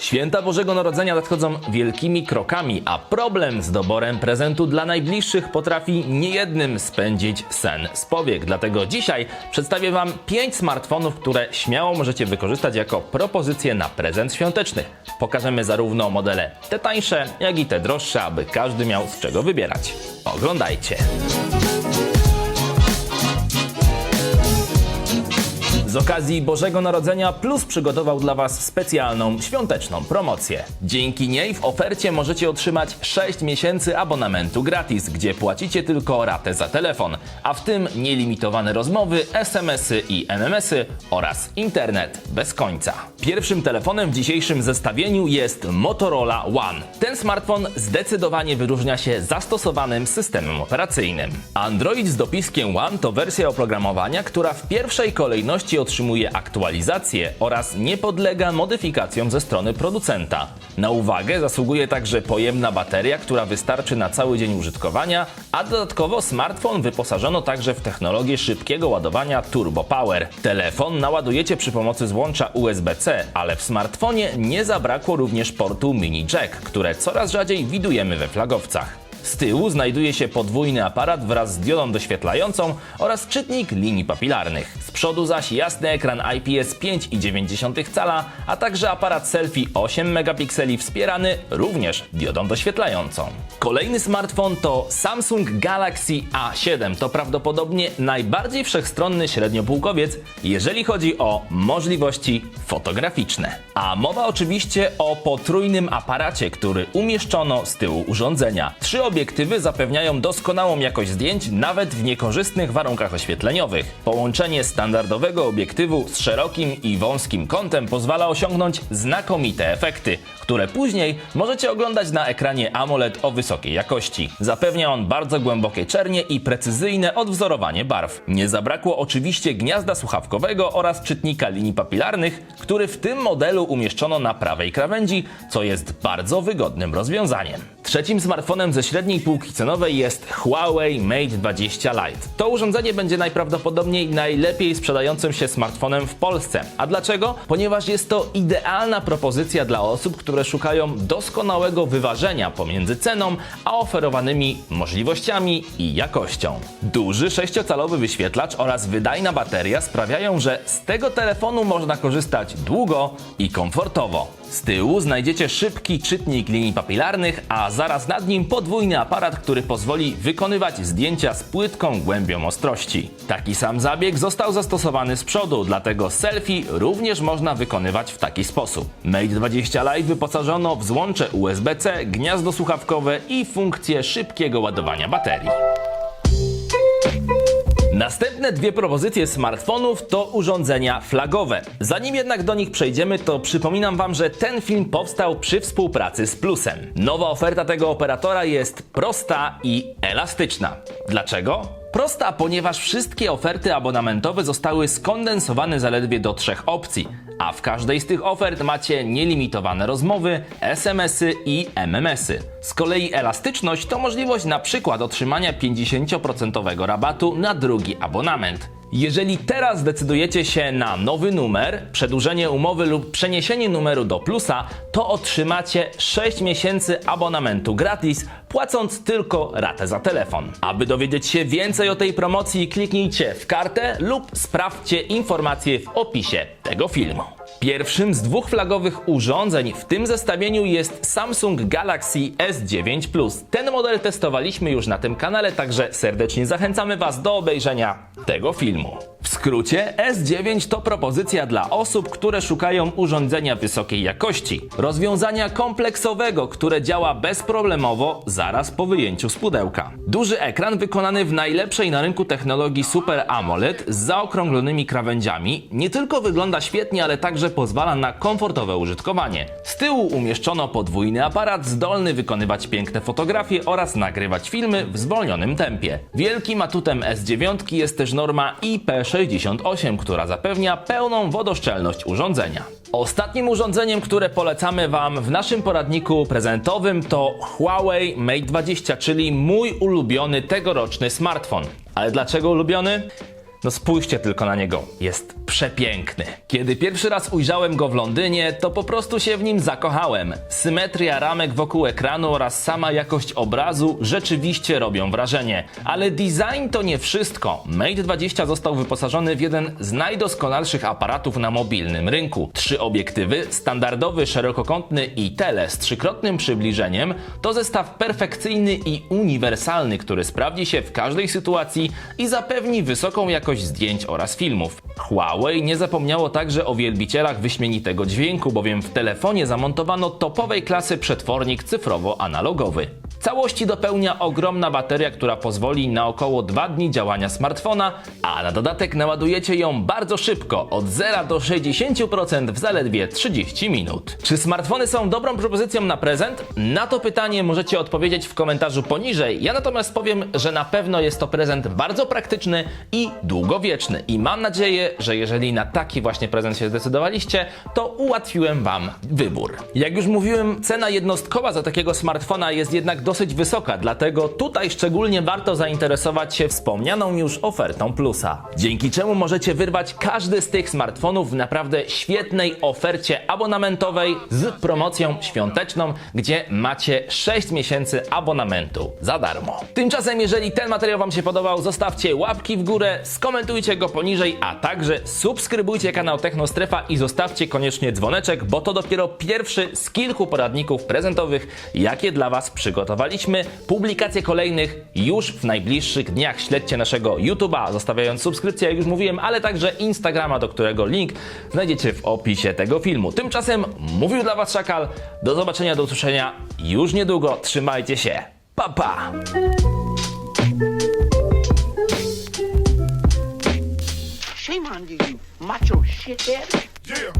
Święta Bożego Narodzenia nadchodzą wielkimi krokami, a problem z doborem prezentu dla najbliższych potrafi niejednym spędzić sen z powiek. Dlatego dzisiaj przedstawię Wam 5 smartfonów, które śmiało możecie wykorzystać jako propozycje na prezent świąteczny. Pokażemy zarówno modele te tańsze, jak i te droższe, aby każdy miał z czego wybierać. Oglądajcie! Z okazji Bożego Narodzenia Plus przygotował dla Was specjalną świąteczną promocję. Dzięki niej w ofercie możecie otrzymać 6 miesięcy abonamentu gratis, gdzie płacicie tylko ratę za telefon, a w tym nielimitowane rozmowy, SMS-y i MMS-y oraz internet bez końca. Pierwszym telefonem w dzisiejszym zestawieniu jest Motorola One. Ten smartfon zdecydowanie wyróżnia się zastosowanym systemem operacyjnym. Android z dopiskiem One to wersja oprogramowania, która w pierwszej kolejności otrzymuje aktualizacje oraz nie podlega modyfikacjom ze strony producenta. Na uwagę zasługuje także pojemna bateria, która wystarczy na cały dzień użytkowania, a dodatkowo smartfon wyposażono także w technologię szybkiego ładowania Turbo Power. Telefon naładujecie przy pomocy złącza USB-C, ale w smartfonie nie zabrakło również portu mini jack, które coraz rzadziej widujemy we flagowcach. Z tyłu znajduje się podwójny aparat wraz z diodą doświetlającą oraz czytnik linii papilarnych. Z przodu zaś jasny ekran IPS 5,9 cala, a także aparat selfie 8 megapikseli wspierany również diodą doświetlającą. Kolejny smartfon to Samsung Galaxy A7. To prawdopodobnie najbardziej wszechstronny średniopółkowiec, jeżeli chodzi o możliwości fotograficzne. A mowa oczywiście o potrójnym aparacie, który umieszczono z tyłu urządzenia. Trzy obiektywy zapewniają doskonałą jakość zdjęć nawet w niekorzystnych warunkach oświetleniowych. Połączenie standardowego obiektywu z szerokim i wąskim kątem pozwala osiągnąć znakomite efekty, które później możecie oglądać na ekranie AMOLED o wysokiej jakości. Zapewnia on bardzo głębokie czernie i precyzyjne odwzorowanie barw. Nie zabrakło oczywiście gniazda słuchawkowego oraz czytnika linii papilarnych, który w tym modelu umieszczono na prawej krawędzi, co jest bardzo wygodnym rozwiązaniem. Trzecim smartfonem ze średniej półki cenowej jest Huawei Mate 20 Lite. To urządzenie będzie najprawdopodobniej najlepiej sprzedającym się smartfonem w Polsce. A dlaczego? Ponieważ jest to idealna propozycja dla osób, które szukają doskonałego wyważenia pomiędzy ceną a oferowanymi możliwościami i jakością. Duży 6-calowy wyświetlacz oraz wydajna bateria sprawiają, że z tego telefonu można korzystać długo i komfortowo. Z tyłu znajdziecie szybki czytnik linii papilarnych, a zaraz nad nim podwójny aparat, który pozwoli wykonywać zdjęcia z płytką głębią ostrości. Taki sam zabieg został zastosowany z przodu, dlatego selfie również można wykonywać w taki sposób. Mate 20 Lite wyposażono w złącze USB-C, gniazdo słuchawkowe i funkcję szybkiego ładowania baterii. Następne dwie propozycje smartfonów to urządzenia flagowe. Zanim jednak do nich przejdziemy, to przypominam Wam, że ten film powstał przy współpracy z Plusem. Nowa oferta tego operatora jest prosta i elastyczna. Dlaczego? Prosta, ponieważ wszystkie oferty abonamentowe zostały skondensowane zaledwie do trzech opcji, a w każdej z tych ofert macie nielimitowane rozmowy, SMS-y i MMS-y. Z kolei elastyczność to możliwość na przykład otrzymania 50% rabatu na drugi abonament. Jeżeli teraz zdecydujecie się na nowy numer, przedłużenie umowy lub przeniesienie numeru do plusa, to otrzymacie 6 miesięcy abonamentu gratis, płacąc tylko ratę za telefon. Aby dowiedzieć się więcej o tej promocji, kliknijcie w kartę lub sprawdźcie informacje w opisie tego filmu. Pierwszym z dwóch flagowych urządzeń w tym zestawieniu jest Samsung Galaxy S9 Plus. Ten model testowaliśmy już na tym kanale, także serdecznie zachęcamy Was do obejrzenia tego filmu. Skrócie, S9 to propozycja dla osób, które szukają urządzenia wysokiej jakości, rozwiązania kompleksowego, które działa bezproblemowo zaraz po wyjęciu z pudełka. Duży ekran wykonany w najlepszej na rynku technologii Super AMOLED z zaokrąglonymi krawędziami nie tylko wygląda świetnie, ale także pozwala na komfortowe użytkowanie. Z tyłu umieszczono podwójny aparat zdolny wykonywać piękne fotografie oraz nagrywać filmy w zwolnionym tempie. Wielkim atutem S9 jest też norma IP68, która zapewnia pełną wodoszczelność urządzenia. Ostatnim urządzeniem, które polecamy Wam w naszym poradniku prezentowym to Huawei Mate 20, czyli mój ulubiony tegoroczny smartfon. Ale dlaczego ulubiony? No spójrzcie tylko na niego, jest przepiękny. Kiedy pierwszy raz ujrzałem go w Londynie, to po prostu się w nim zakochałem. Symetria ramek wokół ekranu oraz sama jakość obrazu rzeczywiście robią wrażenie. Ale design to nie wszystko. Mate 20 został wyposażony w jeden z najdoskonalszych aparatów na mobilnym rynku. Trzy obiektywy, standardowy szerokokątny i tele z trzykrotnym przybliżeniem to zestaw perfekcyjny i uniwersalny, który sprawdzi się w każdej sytuacji i zapewni wysoką jakość zdjęć oraz filmów. Huawei nie zapomniało także o wielbicielach wyśmienitego dźwięku, bowiem w telefonie zamontowano topowej klasy przetwornik cyfrowo-analogowy. Całości dopełnia ogromna bateria, która pozwoli na około 2 dni działania smartfona, a na dodatek naładujecie ją bardzo szybko, od 0 do 60% w zaledwie 30 minut. Czy smartfony są dobrą propozycją na prezent? Na to pytanie możecie odpowiedzieć w komentarzu poniżej. Ja natomiast powiem, że na pewno jest to prezent bardzo praktyczny i długowieczny. I mam nadzieję, że jeżeli na taki właśnie prezent się zdecydowaliście, to ułatwiłem Wam wybór. Jak już mówiłem, cena jednostkowa za takiego smartfona jest jednak dosyć wysoka, dlatego tutaj szczególnie warto zainteresować się wspomnianą już ofertą Plusa. Dzięki czemu możecie wyrwać każdy z tych smartfonów w naprawdę świetnej ofercie abonamentowej z promocją świąteczną, gdzie macie 6 miesięcy abonamentu za darmo. Tymczasem, jeżeli ten materiał Wam się podobał, zostawcie łapki w górę, skomentujcie go poniżej, a także subskrybujcie kanał Technostrefa i zostawcie koniecznie dzwoneczek, bo to dopiero pierwszy z kilku poradników prezentowych, jakie dla Was przygotowaliśmy. Publikacje kolejnych już w najbliższych dniach. Śledźcie naszego YouTube'a, zostawiając subskrypcję, jak już mówiłem, ale także Instagrama, do którego link znajdziecie w opisie tego filmu. Tymczasem mówił dla Was Szakal. Do zobaczenia, do usłyszenia już niedługo. Trzymajcie się. Pa, pa! Shame on you, you macho shithead. Yeah.